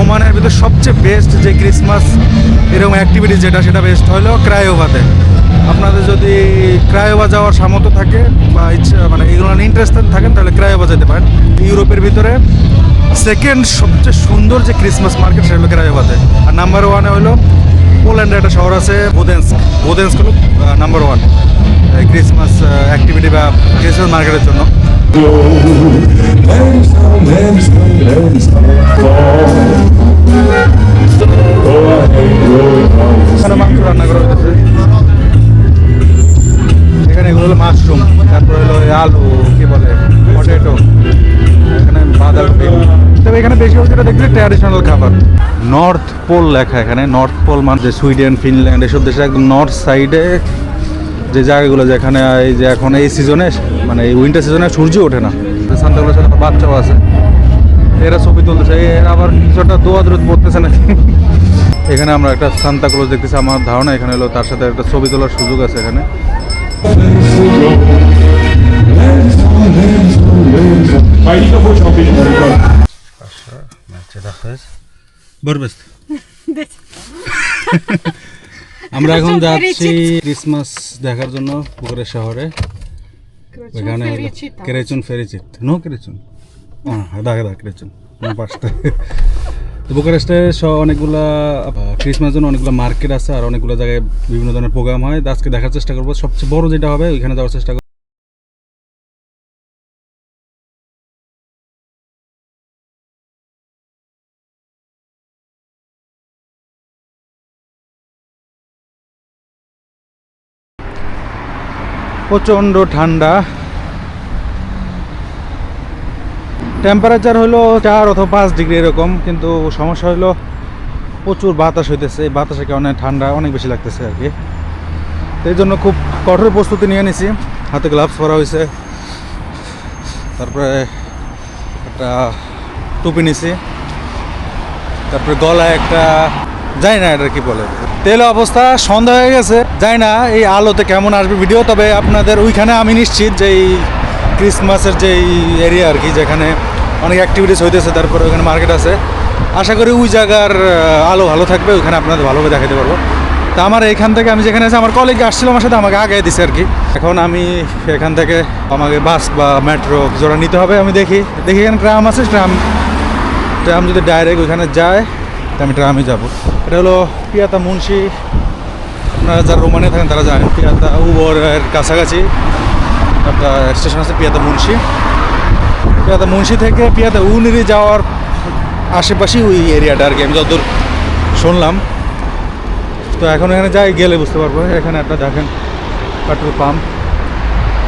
রোমানের ভিতরে সবচেয়ে বেস্ট যে ক্রিসমাস এরকম অ্যাক্টিভিটি যেটা, সেটা বেস্ট হলো ক্রায়োভাতে আপনাদের যদি ক্রায়োভা যাওয়ার সামর্থ্য থাকে বা ইচ্ছা মানে এগুলো ইন্টারেস্ট থাকেন, তাহলে ক্রায়োভা যেতে পারেন। ইউরোপের ভিতরে সেকেন্ড সবচেয়ে সুন্দর যে ক্রিসমাস মার্কেট সেটা হলো ক্রায়োভাতে আর নাম্বার ওয়ানে হলো পোল্যান্ডের একটা শহর আছে বোদেন্সক বোদেন্সক হলো নাম্বার ওয়ান ক্রিসমাস অ্যাক্টিভিটি বা ক্রিসমাস মার্কেটের জন্য। করা হইতেছে এখানে হলো মাশরুম, তারপরে হলো আলু, কি বলে, পটেটো, এখানে বাঁধাকপি। তবে এখানে বেশি হচ্ছে যেটা দেখছি ট্র্যাডিশনাল খাবার। নর্থ পোল লেখা এখানে নর্থ পোল মানে সুইডেন, ফিনল্যান্ড, এসব দেশে একদম নর্থ সাইডে যে জায়গাগুলো যেখানে এই যে এখন এই সিজনে মানে এই উইন্টার সিজনে সূর্য ওঠে না। সান্তাগুলোর সাথে বাচ্চাও আছে। এরা ছবি তুলতেছে এরা আবার কিছুটা দোয়া দূরত পড়তেছে নাকি? এখানে আমরা একটা সান্তা ক্লোজ দেখতেছি আমার ধারণা এখানে হলো তার সাথে একটা ছবি তোলার সুযোগ আছে এখানে। Beide আমরা এখন যাচ্ছি ক্রিসমাস দেখার জন্য পুকুরের শহরে। ওইখানে কেরেচুন ফেরিচিত নো কেরেচুন? হ্যাঁ দা দা কেরেচুন। পাঁচটা। বুকারেস্টে অনেকগুলা ক্রিসমাস জন্য অনেকগুলো মার্কেট আছে আর অনেকগুলো জায়গায় বিভিন্ন ধরনের প্রোগ্রাম হয়। আজকে দেখার চেষ্টা করব। সবচেয়ে বড় যেটা হবে ওইখানে যাওয়ার চেষ্টা প্রচণ্ড ঠান্ডা। টেম্পারেচার হলো চার অথবা পাঁচ ডিগ্রি এরকম, কিন্তু সমস্যা হলো প্রচুর বাতাস হইতেছে। এই বাতাসের কারণে ঠান্ডা অনেক বেশি লাগতেছে আর কি। এই জন্য খুব কঠোর প্রস্তুতি নিয়ে নিছি। হাতে গ্লাভস পরা হয়েছে তারপরে একটা টুপি নিছি। তারপরে গলায় একটা জানি না এটা কি বলে। তেল অবস্থা, সন্ধ্যা হয়ে গেছে। জানি না এই আলোতে কেমন আসবে ভিডিও তবে আপনাদের ওইখানে আমি নিশ্চিত যে এই ক্রিসমাসের যে এরিয়া আর কি, যেখানে অনেক অ্যাক্টিভিটিস হইতেছে, তারপরে ওখানে মার্কেট আছে। আশা করি ওই জায়গার আলো ভালো থাকবে, ওইখানে আপনাদের ভালোভাবে দেখাতে পারব। তা আমার এখান থেকে আমি যেখানে আছি, আমার কলেজ আসছিল আমার সাথে, আমাকে আগে দিছে আর কি। এখন আমি এখান থেকে আমাকে বাস বা মেট্রো জোড়া নিতে হবে, আমি দেখি। দেখি এখানে ট্রাম আছে ট্রাম ট্রাম যদি ডাইরেক্ট ওইখানে যায় তো আমি যাব। এটা হলো পিয়াতা মুন্সি। আপনারা যারা রোমানে থাকেন তারা জানেন, পিয়াতা উবরের কাছাকাছি একটা স্টেশন আছে পিয়াতা মুন্সি। পিয়াতা মুন্সি থেকে পিয়াতা উনিরি যাওয়ার আশেপাশেই ওই এরিয়াটা আর কি, আমি যতদূর শুনলাম। তো এখন এখানে যাই, গেলে বুঝতে পারব। এখানে একটা দেখেন পেট্রোল পাম্প।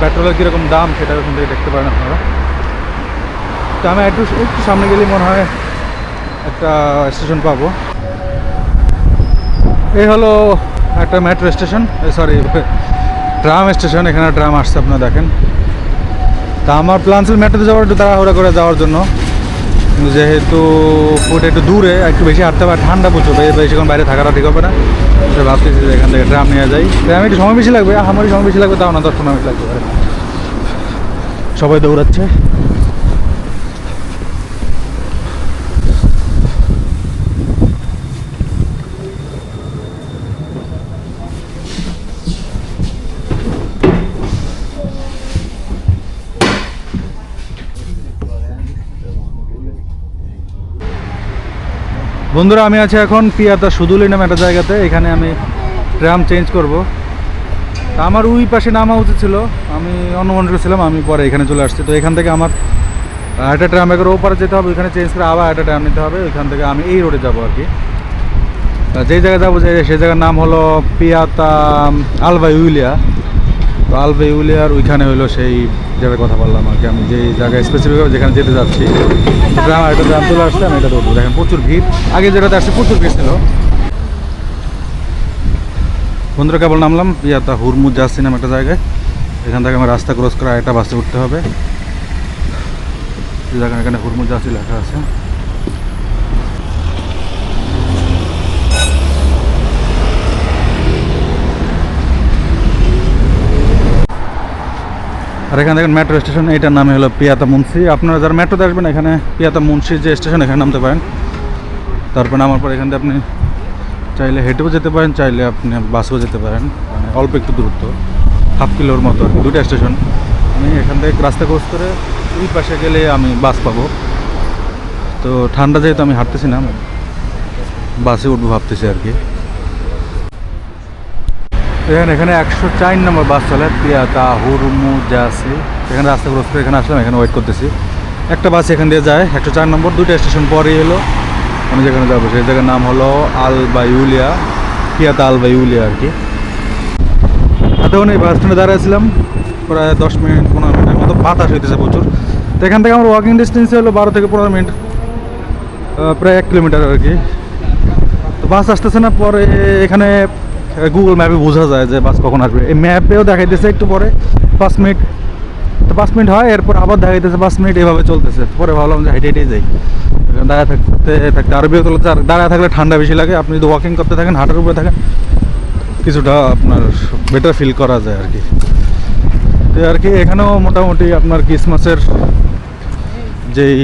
পেট্রোলের কীরকম দাম সেটা ওখান থেকে দেখতে পারেন আপনারা। তো আমি একটু একটু সামনে গেলেই মনে হয় একটা স্টেশন পাবো। এই হলো একটা metro station sorry tram station এখানে ট্রাম আসছে, আপনারা দেখেন। তা আমার প্ল্যান ছিল মেট্রোতে যাওয়ার, একটু তাড়াহুড়া করে যাওয়ার জন্য। যেহেতু ওটা একটু দূরে, একটু বেশি হাঁটতে পারে ঠান্ডা প্রচুর বেশিক্ষণ বাইরে থাকাটা ঠিক হবে না। তো ভাবতেছি যে এখান থেকে ট্রাম নিয়ে যাই। ট্রামে একটু সময় বেশি লাগবে আমারই সময় বেশি লাগবে, তাও না, দশ পনেরো মিনিট পারে। সবাই দৌড়াচ্ছে। বন্ধুরা, আমি আছি এখন পিয়াতা সুদুলি নামে একটা জায়গাতে। এখানে আমি ট্রাম চেঞ্জ করব। তা আমার ওই পাশে নামা উচিত ছিল। আমি অনুমান করেছিলাম আমি পরে এখানে চলে আসছি। তো এখান থেকে আমার একটা ট্রাম একবার ওপারে যেতে হবে, ওইখানে চেঞ্জ করে আবার একটা ট্রাম নিতে হবে। ওইখান থেকে আমি এই রোডে যাব আর কি। যেই জায়গায় যাব, যে সেই জায়গার নাম হলো পিয়াতা আলবা ইউলিয়া তো আলবা ইউলিয়ার, ওইখানে হলো সেই জায়গার কথা বললাম আর কি। আমি যেই জায়গায় স্পেসিফিক যেখানে যেতে যাচ্ছি ট্রাম একটা ট্রাম চলে আসছে, আমি এটা ধরবো। দেখেন, প্রচুর ভিড়। আগে যেটাতে আসছে, প্রচুর ভিড় ছিল। বন্ধুরা, কেবল নামলাম ইয়াতা হুরমুজ যাচ্ছি নাম একটা জায়গায়। এখান থেকে আমার রাস্তা ক্রস করা একটা বাসে উঠতে হবে। এই জায়গায় এখানে হুরমুজ যাচ্ছি লেখা আছে। আর এখান থেকে মেট্রো স্টেশন এইটার নামে হলো পিয়াতা মুন্সি। আপনারা যারা মেট্রোতে আসবেন, এখানে পিয়াতা মুন্সির যে স্টেশন এখানে নামতে পারেন। তারপরে নামার পর এখান থেকে আপনি চাইলে হেঁটেও যেতে পারেন, চাইলে আপনি বাসেও যেতে পারেন। মানে অল্প একটু দূরত্ব হাফ কিলোর মতো দুইটা স্টেশন আমি এখান থেকে রাস্তা ক্রস করে ওই পাশে গেলে আমি বাস পাবো। তো ঠান্ডা যেহেতু আমি হাঁটতেছি না, বাসে উঠবো ভাবতেছি আর কি। এখানে এখানে একশো চার নম্বর বাস চলে, পিয়াতা, হুরমু জাসি এখানে রাস্তা ক্রস করে এখানে আসলাম, এখানে ওয়েট করতেছি। একটা বাস এখান দিয়ে যায়, একশো চার নম্বর, দুইটা স্টেশন পরেই এলো। আমি যেখানে যাব, সেই জায়গার নাম হলো আল বায়ুলিয়া পিয়াতা আল বায়ুলিয়া আর কি। এতক্ষণ এই বাস স্ট্যান্ডে দাঁড়াইছিলাম প্রায় দশ মিনিট, পনেরো মিনিটের মতো, বাতাস হইতেছে প্রচুর। তো এখান থেকে আমার ওয়াকিং ডিস্টেন্স হলো বারো থেকে পনেরো মিনিট প্রায় এক কিলোমিটার আর কি। তো বাস আসতেছে না, পরে এখানে গুগল ম্যাপে বোঝা যায় যে বাস কখন আসবে। এই ম্যাপেও দেখাইতেছে একটু পরে, পাঁচ মিনিট। তো পাঁচ মিনিট হয়, এরপর আবার দেখাইতেছে পাঁচ মিনিট এভাবে চলতেছে। পরে ভাবলাম যে হেঁটে হেঁটেই যাই। দাঁড়ায় থাকতে থাকতে আরও বিরক্ত দাঁড়ায় থাকলে ঠান্ডা বেশি লাগে। আপনি যদি ওয়াকিং করতে থাকেন, হাঁটার উপরে থাকেন, কিছুটা আপনার বেটার ফিল করা যায় আর কি। তো আর কি, এখানেও মোটামুটি আপনার ক্রিসমাসের যেই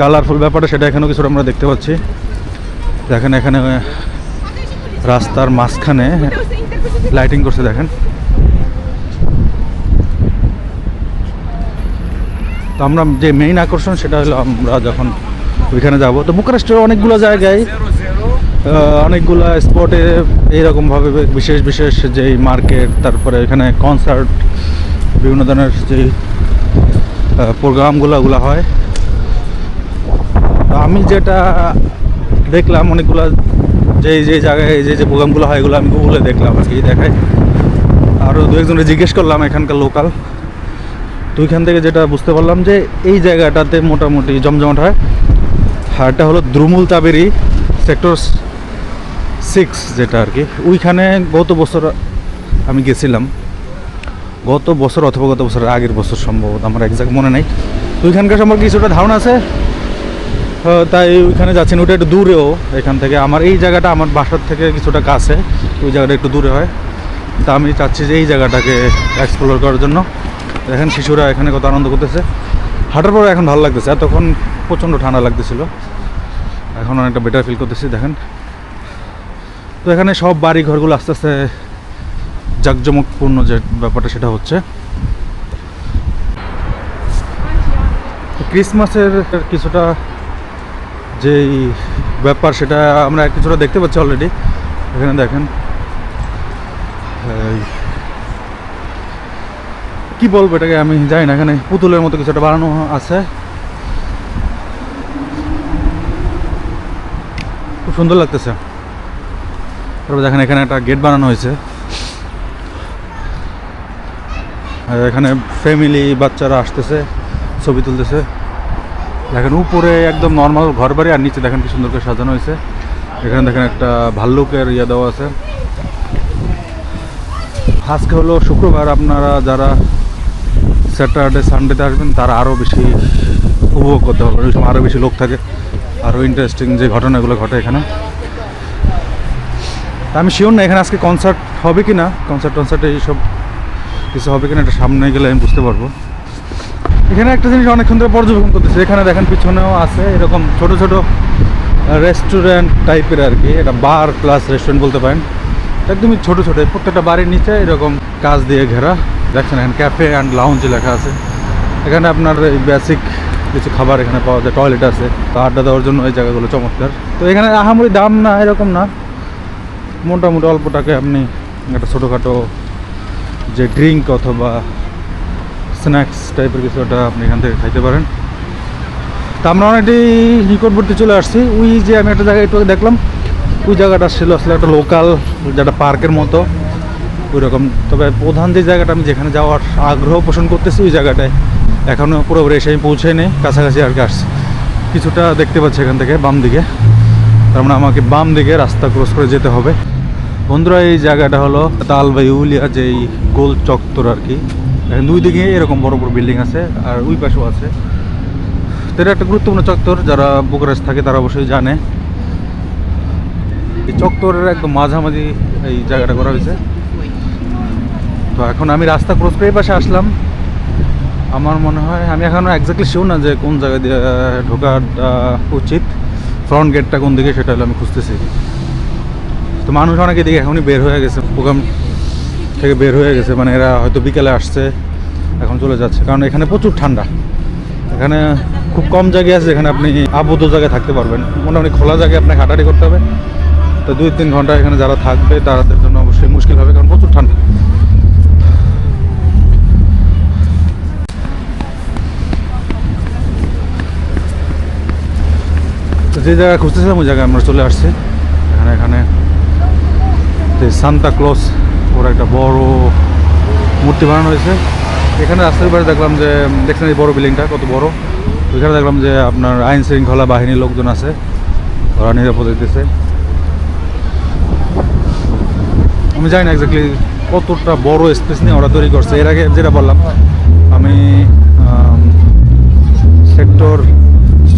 কালারফুল ব্যাপারটা, সেটা এখানেও কিছুটা আমরা দেখতে পাচ্ছি। দেখেন এখানে রাস্তার মাঝখানে লাইটিং করছে, দেখেন। তো আমরা যে মেইন আকর্ষণ সেটা হলো আমরা যখন ওইখানে যাব, তো বুকারেস্টের অনেকগুলো জায়গায় অনেকগুলো স্পটে এইরকমভাবে বিশেষ বিশেষ যেই মার্কেট, তারপরে এখানে কনসার্ট বিভিন্ন ধরনের যেই প্রোগ্রামগুলো ওগুলো হয়। আমি যেটা দেখলাম, অনেকগুলো যে যে জায়গায় যে যে প্রোগ্রামগুলো হয়, এগুলো আমি গুগলে দেখলাম আর কি দেখায়। আরও দু একজনকে জিজ্ঞেস করলাম এখানকার লোকাল। তো ওইখান থেকে যেটা বুঝতে পারলাম যে এই জায়গাটাতে মোটামুটি জমজমাট হয়। আর এটা হলো দ্রুমুল তাবেরি সেক্টর সিক্স যেটা আর কি। ওইখানে গত বছর আমি গেছিলাম। গত বছর অথবা গত বছরের আগের বছর সম্ভবত, আমার একজাক্ট মনে নেই। তো ওইখানকার সম্পর্কে কিছুটা ধারণা আছে। তাই ওইখানে যাচ্ছেন ওটা একটু দূরেও এখান থেকে। আমার এই জায়গাটা আমার বাসার থেকে কিছুটা কাছে, ওই জায়গাটা একটু দূরে হয়। তা আমি চাচ্ছি যে এই জায়গাটাকে এক্সপ্লোর করার জন্য। দেখেন শিশুরা এখানে কত আনন্দ করতেছে। হাঁটার পরে এখন ভালো লাগতেছে, এতক্ষণ প্রচণ্ড ঠান্ডা লাগতেছিল। এখন অনেকটা বেটার ফিল করতেছি, দেখেন। তো এখানে সব বাড়ি ঘরগুলো আস্তে আস্তে জাঁকজমকপূর্ণ যে ব্যাপারটা সেটা হচ্ছে। ক্রিসমাসের কিছুটা যেই ব্যাপার সেটা আমরা কিছুটা দেখতে পাচ্ছি অলরেডি এখানে দেখেন। কি বলব এটাকে আমি জানি না, এখানে পুতুলের মতো কিছু একটা বানানো আছে। খুব সুন্দর লাগতেছে। তারপর দেখেন এখানে একটা গেট বানানো হয়েছে। এখানে ফ্যামিলি বাচ্চারা আসতেছে, ছবি তুলতেছে। দেখেন, উপরে একদম নর্মাল ঘর বাড়ি আর নিচে দেখেন কি সুন্দর করে সাজানো হয়েছে। এখানে দেখেন একটা ভাল্লুকের ইয়ে দেওয়া আছে। আজকে হলো শুক্রবার, আপনারা যারা স্যাটারডে, সানডেতে আসবেন, তারা আরও বেশি উপভোগ করতে পারবেন। ওই সময় আরও বেশি লোক থাকে। আরও ইন্টারেস্টিং যে ঘটনাগুলো ঘটে এখানে। তা আমি শিওর না এখানে আজকে কনসার্ট হবে কি না কনসার্ট টনসার্টে এইসব কিছু হবে কিনা, এটা সামনে গেলে আমি বুঝতে পারব। এখানে একটা জিনিস অনেকক্ষণ ধরে পর্যবেক্ষণ করতেছে। এখানে দেখেন পিছনেও আছে এরকম ছোট ছোট রেস্টুরেন্ট টাইপের আর কি। এটা বার প্লাস রেস্টুরেন্ট বলতে পারেন। একদমই ছোট ছোট প্রত্যেকটা বাড়ির নিচে এরকম কাজ দিয়ে ঘেরা। দেখছেন এখানে ক্যাফে অ্যান্ড লাউঞ্জ লেখা আছে। এখানে আপনার বেসিক কিছু খাবার এখানে পাওয়া যায়। টয়লেট আছে। তো আড্ডা দেওয়ার জন্য এই জায়গাগুলো চমৎকার। তো এখানে আহামরি দাম না এরকম না। মোটামুটি অল্প টাকায় আপনি একটা ছোটোখাটো যে ড্রিঙ্ক অথবা স্ন্যাক্স টাইপের কিছু একটা আপনি এখান থেকে খাইতে পারেন। তা আমরা অনেকটি নিকটবর্তী চলে আসছি। ওই যে আমি একটা জায়গায় একটু দেখলাম, ওই জায়গাটা ছিল আসলে একটা লোকাল যেটা পার্কের মতো ওই রকম তবে প্রধান যে জায়গাটা, আমি যেখানে যাওয়ার আগ্রহ পোষণ করতেছি, ওই জায়গাটায় এখনও পুরোপুরি এসে আমি পৌঁছে নেই কাছাকাছি আর কি আসছি। কিছুটা দেখতে পাচ্ছি এখান থেকে, বাম দিকে। তার মানে আমাকে বাম দিকে রাস্তা ক্রস করে যেতে হবে। বন্ধুরা, এই জায়গাটা হলো তাল বা ইউলিয়া যেই গোল চত্বর আর কি। এখানে দুই দিকে এরকম বড় বড় বিল্ডিং আছে আর ওই পাশেও আছে। তো এটা একটা গুরুত্বপূর্ণ চত্বর, যারা বুকারেস্ট থাকে তারা অবশ্যই জানে। এই চত্বরের একদম মাঝামাঝি এই জায়গাটা করা হয়েছে। তো এখন আমি রাস্তা ক্রস করে পাশে আসলাম। আমার মনে হয়, আমি এখনও একজাক্টলি শিওর না যে কোন জায়গা দিয়ে ঢোকাটা উচিত। ফ্রন্ট গেটটা কোন দিকে সেটা হলো আমি খুঁজতেছি। তো মানুষ অনেকে দিকে এখনই বের হয়ে গেছে। প্রোগ্রাম থেকে বের হয়ে গেছে মানে এরা হয়তো বিকেলে আসছে, এখন চলে যাচ্ছে। কারণ এখানে প্রচুর ঠান্ডা। এখানে খুব কম জায়গায় আছে যেখানে আপনি আবদ্ধ জায়গায় থাকতে পারবেন। মোটামুটি খোলা জায়গায় আপনাকে হাঁটাহাঁটি করতে হবে। তো দুই তিন ঘণ্টা এখানে যারা থাকবে, তাদের জন্য অবশ্যই মুশকিল হবে, কারণ প্রচুর ঠান্ডা। যে জায়গায় খুঁজতেছিলাম, ওই জায়গায় আমরা চলে আসছি। এখানে এখানে সান্তা ক্লস ওর একটা বড় মূর্তি বানানো হয়েছে। এখানে রাস্তার পাশে দেখলাম যে, দেখছেন এই বড় বিল্ডিংটা, কত বড়? ওইখানে দেখলাম যে, আপনার আইন শৃঙ্খলা বাহিনীর লোকজন আছে। ওরা নিরাপদে দিতেছে আমি জানি না এক্স্যাক্টলি কতটা বড় স্পেস নিয়ে ওরা তৈরি করছে। এর আগে যেটা বললাম, আমি সেক্টর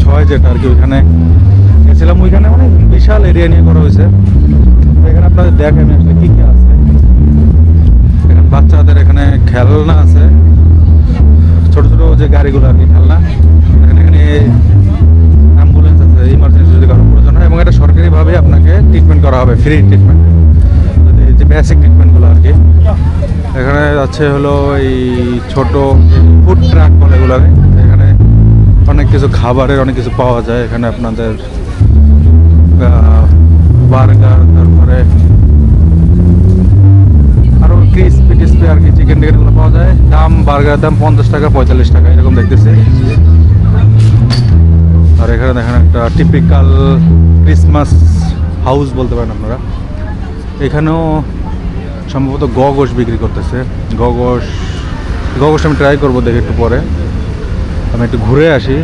ছয় যেটা আর কি, ওইখানে গেছিলাম। ওইখানে অনেক বিশাল এরিয়া নিয়ে করা হয়েছে। এখানে আপনাদের দেখেন আসলে কী কী বাচ্চাদের এখানে খেলনা আছে। ছোট ছোট যে গাড়িগুলো আর কি, খেলনা। এখানে এখানে অ্যাম্বুলেন্স আছে ইমার্জেন্সি যদি কারও প্রয়োজন হয়। এবং এটা সরকারিভাবে আপনাকে ট্রিটমেন্ট করা হবে ফ্রি ট্রিটমেন্ট যে বেসিক ট্রিটমেন্টগুলো আর কি। এখানে আছে হলো এই ছোট ফুড ট্রাক বলে এগুলো এখানে অনেক কিছু খাবারের অনেক কিছু পাওয়া যায়। এখানে আপনাদের বার্গার তারপরে ক্রিসপি আর কি চিকেন টিকেনগুলো পাওয়া যায়। দাম, বার্গারের দাম পঞ্চাশ টাকা, পঁয়তাল্লিশ টাকা, এরকম দেখতেছি। আর এখানে দেখেন একটা টিপিক্যাল ক্রিসমাস হাউস বলতে পারেন আপনারা। এখানেও সম্ভবত গগস বিক্রি করতেছে। গগস গগস আমি ট্রাই করব দেখি একটু পরে। আমি একটু ঘুরে আসি।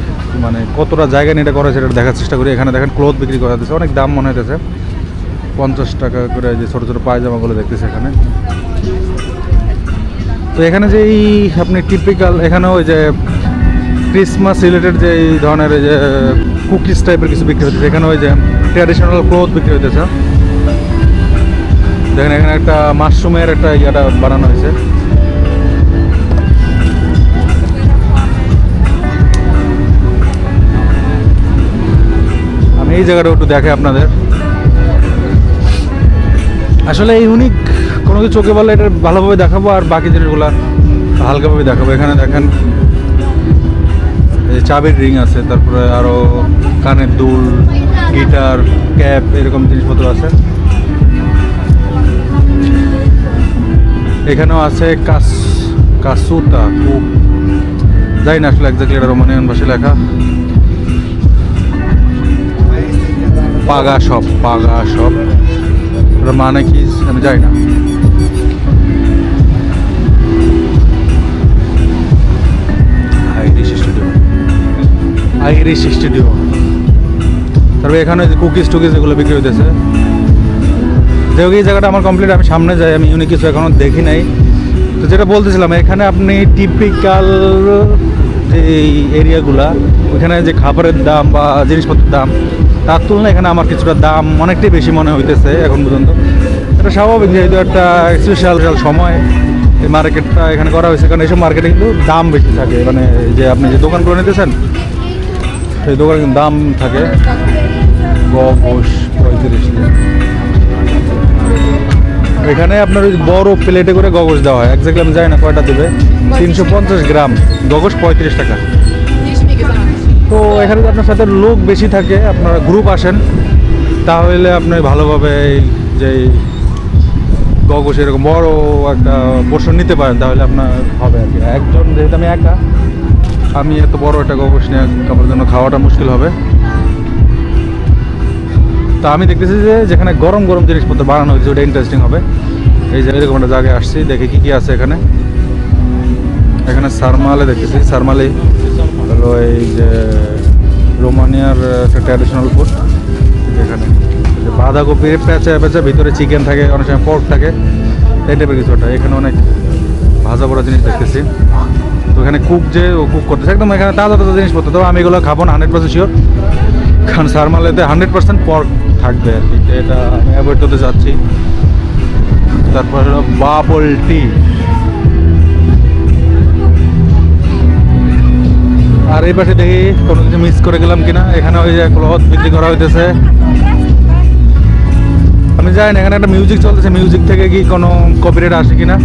মানে কতটা জায়গা নিয়ে এটা করা সেটা দেখার চেষ্টা করি। এখানে দেখেন ক্লোথ বিক্রি করা যাচ্ছে অনেক দাম মনে হইতেছে। পঞ্চাশ টাকা করে যে ছোটো ছোটো পায়জামাগুলো দেখতেছে এখানে। তো এখানে যে এই আপনি টিপিক্যাল এখানেও ওই যে ক্রিসমাস রিলেটেড যে এই ধরনের যে কুকিজ টাইপের কিছু বিক্রি হচ্ছে এখানে ওই যে ট্র্যাডিশনাল ক্লোথ বিক্রি হইতেছে। দেখেন, এখানে একটা মাশরুমের একটা ইয়েটা বানানো হয়েছে। আমি এই জায়গাটা একটু দেখে আপনাদের। আসলে এই ইউনিক কোনো কিছু চোখে বললে এটা ভালোভাবে দেখাবো আর বাকি জিনিসগুলো হালকাভাবে দেখাবো। এখানে দেখেন, এই চাবির রিং আছে, তারপরে আরও কানের দুল, গিটার, ক্যাপ, এরকম জিনিসপত্র আছে। এখানেও আছে কাস, কাসুতা খুব যাই না আসলে একজাক্টলি এটা রোমানিয়ান ভাষায় লেখা। পাগা শপ, পাগা ওটার মানে কি? আমি যাই না। আইরিশ স্টুডিও তারপরে এখানে কুকিজ টুকিজ এগুলো বিক্রি হইতেছে। যেহেতু এই জায়গাটা আমার কমপ্লিট আমি সামনে যাই, আমি ইউনিক কিছু এখনও দেখি নাই। তো যেটা বলতেছিলাম, এখানে আপনি টিপিক্যাল যে এরিয়াগুলা ওইখানে যে খাবারের দাম বা জিনিসপত্রের দাম, তার তুলনায় এখানে আমার কিছুটা দাম অনেকটাই বেশি মনে হইতেছে এখন পর্যন্ত। এটা স্বাভাবিক, যেহেতু একটা স্পেশাল সময়, এই মার্কেটটা এখানে করা হয়েছে, কারণ এইসব মার্কেটে কিন্তু দাম বেশি থাকে। মানে যে আপনি যে দোকান করে নিতেছেন সেই দোকানে দাম থাকে পঁয়ত্রিশ এখানে আপনার ওই বড় প্লেটে করে গগস দেওয়া হয়। একজাক্টলি আমি জানি না কয়টা দেবে। তিনশো পঞ্চাশ গ্রাম। গগস পঁয়ত্রিশ টাকা. তো এখানে আপনার সাথে লোক বেশি থাকে, আপনারা গ্রুপ আসেন, তাহলে আপনি ভালোভাবে এই যে গগস এরকম বড় একটা পোর্শন নিতে পারেন, তাহলে আপনার হবে আর কি। একজন, যেহেতু আমি একা আমি এত বড় একটা গগস নিয়ে কাপড়ের জন্য খাওয়াটা মুশকিল হবে। তা আমি দেখতেছি যে যেখানে গরম গরম জিনিসপত্র বানানো হয়েছে, ওটা ইন্টারেস্টিং হবে। এই যে এরকম একটা জায়গায় আসছি, দেখি কি কি আছে এখানে। এখানে সারমালে দেখতেছি, সারমালে হলো এই যে রোমানিয়ার একটা ট্র্যাডিশনাল ফুড এখানে বাঁধাকপির পেঁচা পেঁচা, ভিতরে চিকেন থাকে, অনেক সময় পর্ক থাকে, এই টাইপের কিছু একটা এখানে অনেক ভাজা পোড়া জিনিস দেখতেছি। তো এখানে কুক যে ও কুক করতেছে, একদম এখানে তাজা তাজা জিনিসপত্র। তবে আমি এগুলো খাব না হান্ড্রেড পার্সেন্ট শিওর কারণ সারমালেতে হান্ড্রেড পার্সেন্ট পর্ক থাকবে আর কি এটা আমি অ্যাভয়েড করতে চাচ্ছি তারপর হলো বাবল টি আর এই পাশে দেখি কোনো কিছু মিস করে গেলাম কিনা, এখানে ওই যে ক্লথ বিক্রি করা হইতেছে। আমি জানি না, এখানে একটা মিউজিক চলতেছে মিউজিক থেকে কি কোনো কপিরাইট আসে কিনা।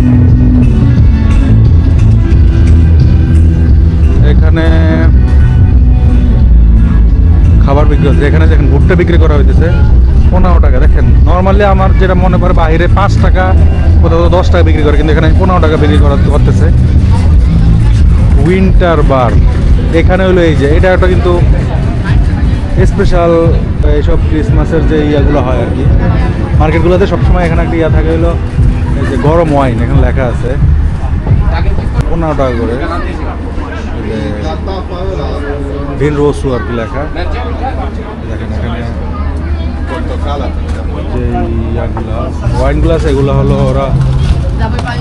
এখানে খাবার বিক্রি হচ্ছে। এখানে দেখেন ভুট্টা বিক্রি করা হইতেছে। পনেরো টাকা, দেখেন। নর্মালি আমার যেটা মনে পড়ে বাইরে পাঁচ টাকা, কোথাও দশ টাকা বিক্রি করে, কিন্তু এখানে পনেরো টাকা বিক্রি করা করতেছে। উইন্টার বার এখানে হলো এই যে, এটা একটা কিন্তু স্পেশাল এইসব ক্রিসমাসের যে ইয়াগুলো হয় আর কি। মার্কেটগুলোতে সবসময় এখানে একটা ইয়া থাকে হলো, এই যে গরম ওয়াইন এখানে লেখা আছে। পনেরো টাকা করে। ভিন রোসু আর কি লেখা? দেখেন এখানে যে ইয়াগুলো ওয়াইনগুলো আছে এগুলো হলো ওরা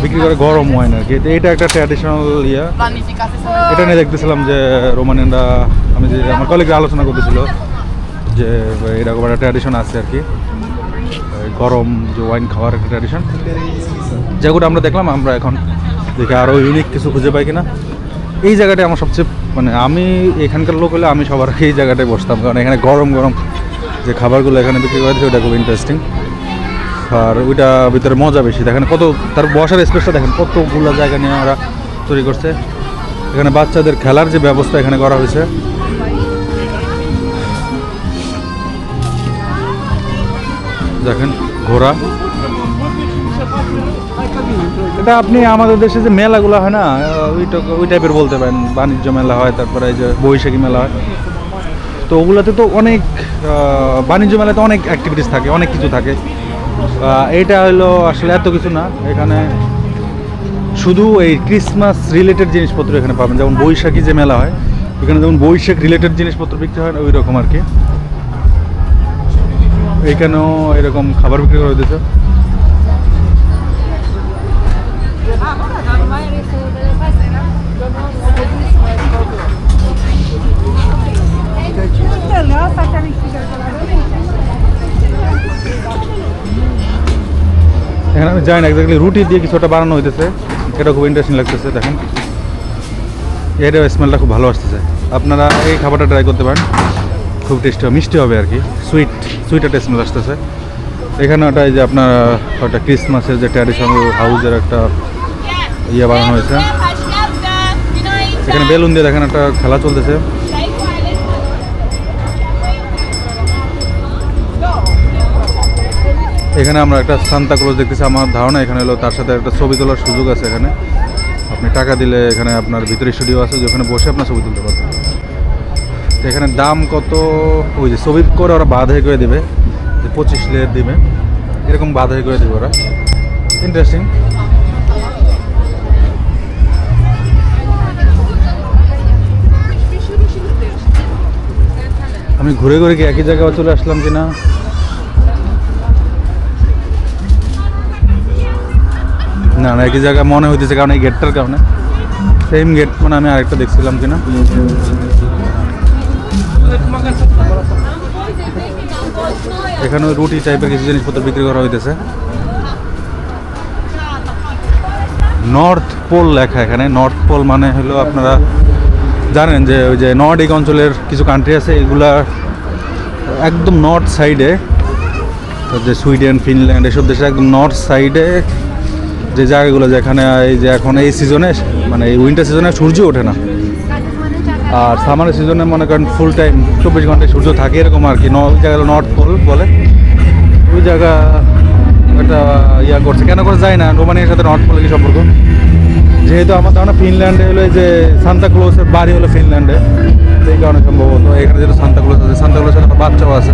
বিক্রি করে গরম ওয়াইন আর কি। এটা একটা ট্র্যাডিশনাল ইয়া। এটা নিয়ে দেখতেছিলাম যে রোমানিয়ানরা, আমি যে আমার কলিগরা আলোচনা করতেছিল যে এরকম একটা ট্র্যাডিশন আছে আর কি। গরম যে ওয়াইন খাওয়ার একটা ট্র্যাডিশন যেগুলো আমরা দেখলাম, আমরা এখন দেখে আরও ইউনিক কিছু খুঁজে পাই কিনা। এই জায়গাটায় আমার সবচেয়ে মানে আমি এখানকার লোক হলে আমি সবার এই জায়গাটায় বসতাম। কারণ এখানে গরম গরম যে খাবারগুলো এখানে বিক্রি করা করে ওটা খুব ইন্টারেস্টিং আর ওইটা ভিতরে মজা বেশি। দেখেন কত, তার বসার স্পেসটা দেখেন, কতগুলো জায়গা নিয়ে ওরা তৈরি করছে। এখানে বাচ্চাদের খেলার যে ব্যবস্থা এখানে করা হয়েছে। দেখেন ঘোড়া। এটা আপনি আমাদের দেশে যে মেলাগুলো হয় না ওইটা ওই টাইপের বলতে পারেন। বাণিজ্য মেলা হয়, তারপরে এই যে বৈশাখী মেলা হয়। তো ওগুলোতে তো অনেক বাণিজ্য মেলাতে অনেক অ্যাক্টিভিটিস থাকে, অনেক কিছু থাকে। এটা হলো আসলে এত কিছু না। এখানে শুধু এই ক্রিসমাস রিলেটেড জিনিসপত্র এখানে পাবেন। যেমন বৈশাখী যে মেলা হয়, এখানে যেমন বৈশাখ রিলেটেড জিনিসপত্র বিক্রি হয় ওই রকম আর কি। এইখানেও এরকম খাবার বিক্রি করে দিতে এখানে আমি জানি না এক্স্যাক্টলি রুটি দিয়ে কিছু একটা বানানো হইতেছে। এটা খুব ইন্টারেস্টিং লাগতেছে, দেখেন। এর স্মেলটা খুব ভালো আসতেছে। আপনারা এই খাবারটা ট্রাই করতে পারেন। খুব টেস্টি হবে, মিষ্টি হবে আর কি। সুইট সুইট একটা স্মেল আসতেছে। এখানে ওটা যে আপনার একটা ক্রিসমাসের যে ট্র্যাডিশনাল হাউসের একটা ইয়ে বানানো হয়েছে। এখানে বেলুন দিয়ে দেখেন একটা খেলা চলতেছে। এখানে আমরা একটা সান্তা ক্লোজ দেখতেছি। আমার ধারণা এখানে হলো তার সাথে একটা ছবি তোলার সুযোগ আছে এখানে। আপনি টাকা দিলে এখানে আপনার ভিতরে স্টুডিও আছে যেখানে বসে আপনার ছবি তুলতে পারবেন। এখানে দাম কত? ওই যে ছবি করে ওরা বাধাই করে দেবে। যে পঁচিশ লেয়ার দিবে। এরকম বাধাই করে দেবে ওরা। ইন্টারেস্টিং আমি ঘুরে ঘুরে কি একই জায়গায় চলে আসলাম কিনা? না না, একই জায়গা মনে হইতেছে কারণ এই গেটটার কারণে। সেম গেট মানে আমি আরেকটা দেখছিলাম কিনা? এখানে রুটি টাইপের কিছু জিনিসপত্র বিক্রি করা হইতেছে। নর্থ পোল লেখা এখানে। নর্থ পোল মানে হলো আপনারা জানেন যে ওই যে নর্ডিক অঞ্চলের কিছু কান্ট্রি আছে, এগুলা একদম নর্থ সাইডে যে সুইডেন, ফিনল্যান্ড, এসব দেশে একদম নর্থ সাইডে যে জায়গাগুলো যেখানে এই যে এখন এই সিজনে মানে এই উইন্টার সিজনে সূর্য ওঠে না। আর সামারের সিজনে মনে করেন ফুল টাইম চব্বিশ ঘন্টায় সূর্য থাকে এরকম আর কি জায়গাটা নর্থ পোল বলে। ওই জায়গা একটা ইয়া করছে। কেন করে যায় না? রোমানিয়ার সাথে নর্থ পোলের কি সম্পর্ক? যেহেতু আমার ধারণা ফিনল্যান্ডে হলো যে সান্তা ক্লোজের বাড়ি হলো ফিনল্যান্ডে, সেই কারণে সম্ভবত এখানে যেহেতু সান্তা ক্লোজ আছে, সান্তা ক্লোজের একটা বাচ্চাও আছে।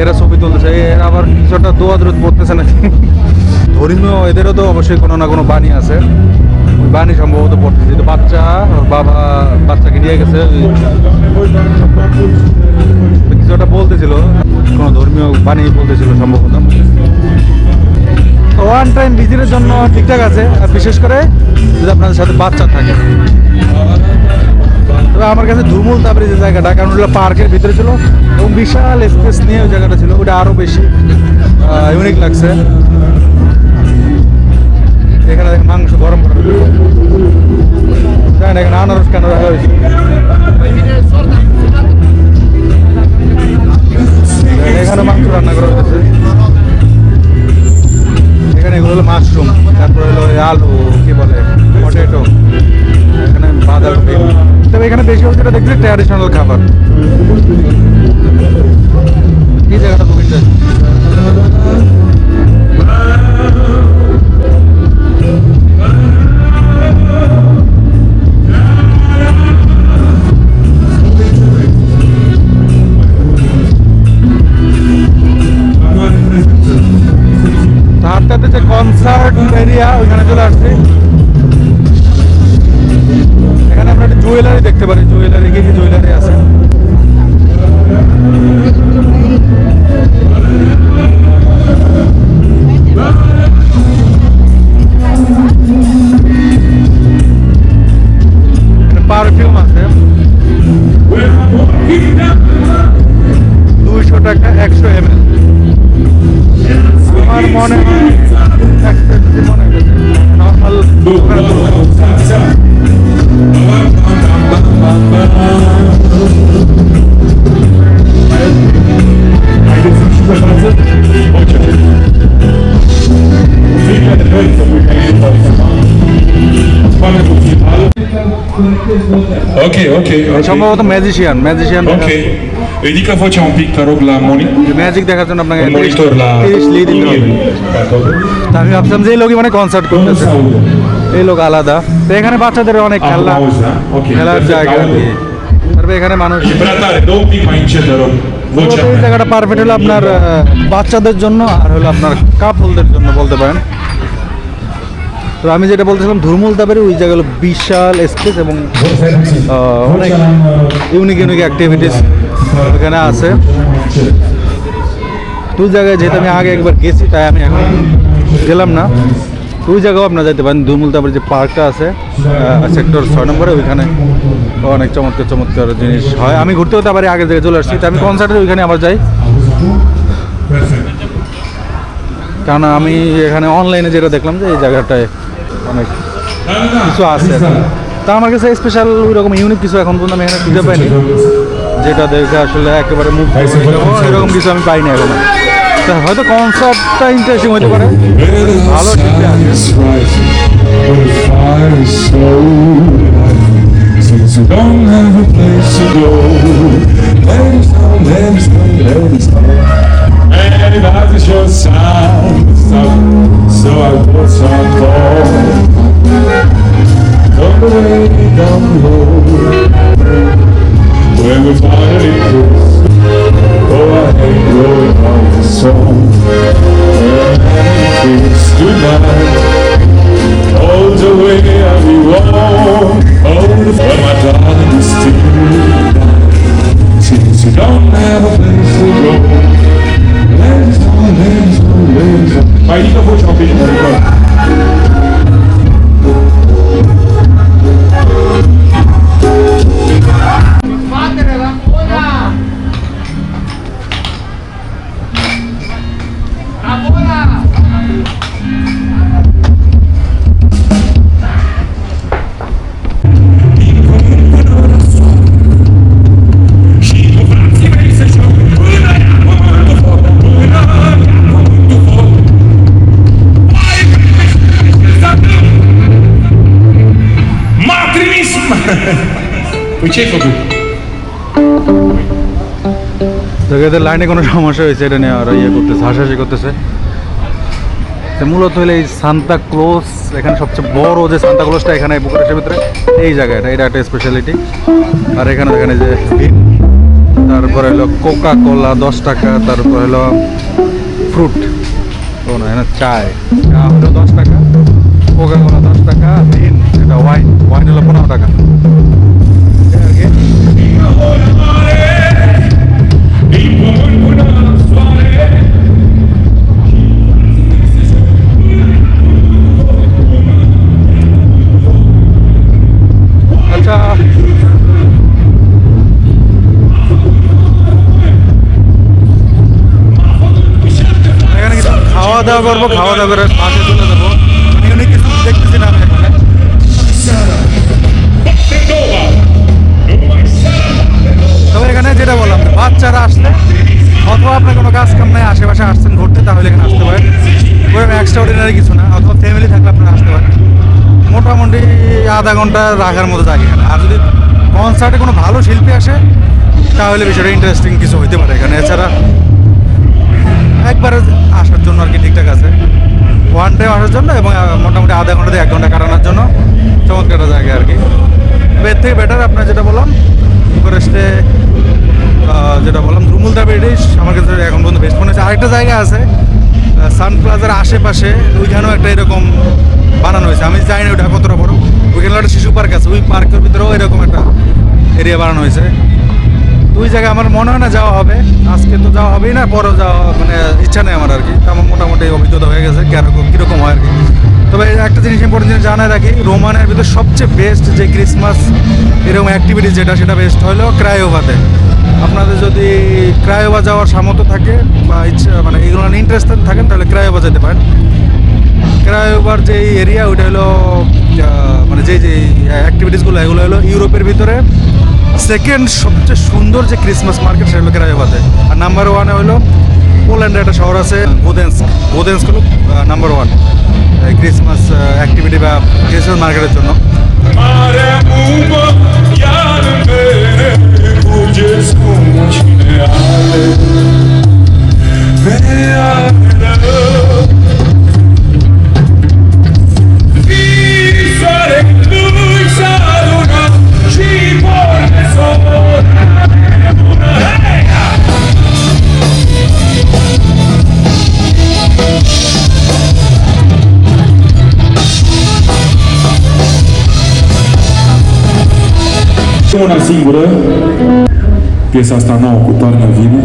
এরা ছবি তুলতেছে এরা আবার কিছুটা দোয়া দূরত পড়তেছে নাকি? ধর্মীয়, এদেরও তো অবশ্যই কোনো না কোনো বাণী আছে। ওই বাণী সম্ভবত পড়তেছে, যেহেতু বাচ্চা, বাবা বাচ্চাকে নিয়ে গেছে কিছু একটা বলতেছিল, কোনো ধর্মীয় বাণী বলতেছিল সম্ভবত। ওয়ান টাইম ভিজিটের জন্য ঠিকঠাক আছে, আর বিশেষ করে যদি আপনাদের সাথে বাচ্চা থাকে। তবে আমার কাছে ধুমুল তাপরে যে জায়গাটা, কারণ ওটা পার্কের ভিতরে ছিল এবং বিশাল স্পেস নিয়ে ওই জায়গাটা ছিল, ওটা আরও বেশি ইউনিক লাগছে। এখানে দেখেন মাংস গরম করা হয়েছে। জানি না এখানে আনারস কেন রাখা হয়েছে। এখানে মাংস রান্না করা হয়েছে। এগুলো হলো মাশরুম তারপরে হলো আলু, কি বলে পটেটো এখানে বাঁধাকপি। তবে এখানে বেশি হচ্ছে যেটা দেখছি ট্র্যাডিশনাল খাবার। টাকা একশো এম এল আমার মনে হয় একটা যদি মনে হয় normal Eine Zwischenverfassung. Okay. Sicher, ok, ok. সম্ভবত magician magician. Vedi che facciamo un piccolo la moni. Magic দেখার জন্য আপনাকে লিয়ে দিতে হবে তা আমি ভাবছিলাম যে এই লোকই মানে কনসার্ট করতেছে এই লোক আলাদা তো এখানে বাচ্চাদের অনেক খেলা. Ok. খেলার জায়গা তারপরে এখানে মানুষ এই. জায়গাটা পারফেক্ট হলো আপনার বাচ্চাদের জন্য আর হলো আপনার কাপলদের জন্য বলতে পারেন তো আমি যেটা বলতেছিলাম, ধুরমুল তাপের ওই জায়গাগুলো বিশাল স্পেস এবং অনেক ইউনিক ইউনিক অ্যাক্টিভিটিস ওখানে আছে। দুই জায়গায় যেহেতু আমি আগে একবার গেছি, তাই আমি এখন গেলাম না। ওই জায়গাও আপনারা যেতে পারেন দুমুল তারপরে যে পার্কটা আছে সেক্টর ছয় নম্বরে, ওইখানে অনেক চমৎকার চমৎকার জিনিস হয়। আমি ঘুরতে হতে পারি আগের জায়গায় চলে আসছি, তো আমি কনসার্টে ওইখানে আবার যাই। কারণ আমি এখানে অনলাইনে যেটা দেখলাম যে এই জায়গাটায় অনেক কিছু আছে। তা আমার কাছে স্পেশাল ওই রকম ইউনিক কিছু এখন পর্যন্ত আমি এখানে খুঁজে পাইনি। যেটা দেখে আসলে একেবারে মুখ এরকম কিছু আমি পাইনি এখন। তা হয়তো কনসার্টটা ইন্টারেস্টিং হতে পারে। ভালো শিল্পী আছে। এদের লাইনে কোনো সমস্যা হয়েছে, এটা নিয়ে আর ইয়ে করতেছে, হাসাহাসি করতেছে। তো মূলত হলে এই সান্তা ক্লোজ এখানে সবচেয়ে বড় যে সান্তা ক্লোজটা এখানে বুকারেস্টের ভিতরে, এই জায়গাটা, এটা একটা স্পেশালিটি আর এখানে এখানে যে তারপরে হলো কোকা কোলা দশ টাকা, তারপর হলো ফ্রুট চায়। চা হলো দশ টাকা কোকা কোলা দশ টাকা ভিন এটা ওয়াইন ওয়াইন হলো পনেরো টাকা। করে কিছু দেখতেছি না আমি এখানে। তবে এখানে যেটা বললাম বাচ্চারা আসলে, অথবা আপনার কোনো কাজ কাম নাই, আশেপাশে আসছেন ঘুরতে, তাহলে এখানে আসতে পারেন। এক্সট্রা অর্ডিনারি কিছু না, অথবা ফ্যামিলি থাকলে আপনারা আসতে পারেন। মোটামুটি আধা ঘণ্টা রাখার মতো থাকে এখানে। আর যদি কনসার্টে কোনো ভালো শিল্পী আসে, তাহলে বিষয়টা ইন্টারেস্টিং কিছু হইতে পারে এখানে। এছাড়া একবার আসার জন্য আর কি ঠিকঠাক আছে। ওয়ান টাইম আসার জন্য এবং মোটামুটি আধা ঘণ্টা থেকে এক ঘণ্টা কাটানোর জন্য চমৎকার জায়গা আর কি। এর থেকে বেটার আপনার যেটা বললাম ফরেস্টে যেটা বললাম রুমুলদা ব্রিটিশ আমার কাছে এখন পর্যন্ত বেস্ট মনে হচ্ছে আরেকটা জায়গা আছে সান প্লাজার আশেপাশে, ওইখানেও একটা এরকম বানানো হয়েছে। আমি জানি না ওটা কতটা বড়। ওইখানে একটা শিশু পার্ক আছে, ওই পার্কের ভিতরেও এরকম একটা এরিয়া বানানো হয়েছে। দুই জায়গায় আমার মনে হয় না যাওয়া হবে। আজকে তো যাওয়া হবেই না, পরেও যাওয়া মানে ইচ্ছা নেই আমার আর কি। আমার মোটামুটি অভিজ্ঞতা হয়ে গেছে কীরকম কীরকম হয় আর কি। তবে একটা জিনিস ইম্পর্টেন্ট জিনিস জানায় রাখি, রোমানের ভিতরে সবচেয়ে বেস্ট যে ক্রিসমাস এরকম অ্যাক্টিভিটি যেটা, সেটা বেস্ট হলো ক্রায়োভাতে আপনাদের যদি ক্রায়োভা যাওয়ার সামর্থ্য থাকে বা ইচ্ছা মানে এগুলো ইন্টারেস্টেড থাকেন, তাহলে ক্রায়োভা যেতে পারেন। ক্রায়োভার যে এরিয়া ওইটা হলো মানে যে যে অ্যাক্টিভিটিসগুলো এগুলো হলো ইউরোপের ভিতরে। সেকেন্ড সবচেয়ে সুন্দর যে ক্রিসমাস মার্কেট সেটা হলো ক্রায়োভাতে আর নাম্বার ওয়ানে হলো পোল্যান্ডের একটা শহর আছে বোদেন্স বোদেন্স হলো নাম্বার ওয়ান ক্রিসমাস অ্যাক্টিভিটি বা ক্রিসমাস মার্কেটের জন্য। Mare Una singură, piesa asta nouă cu toarnă vină.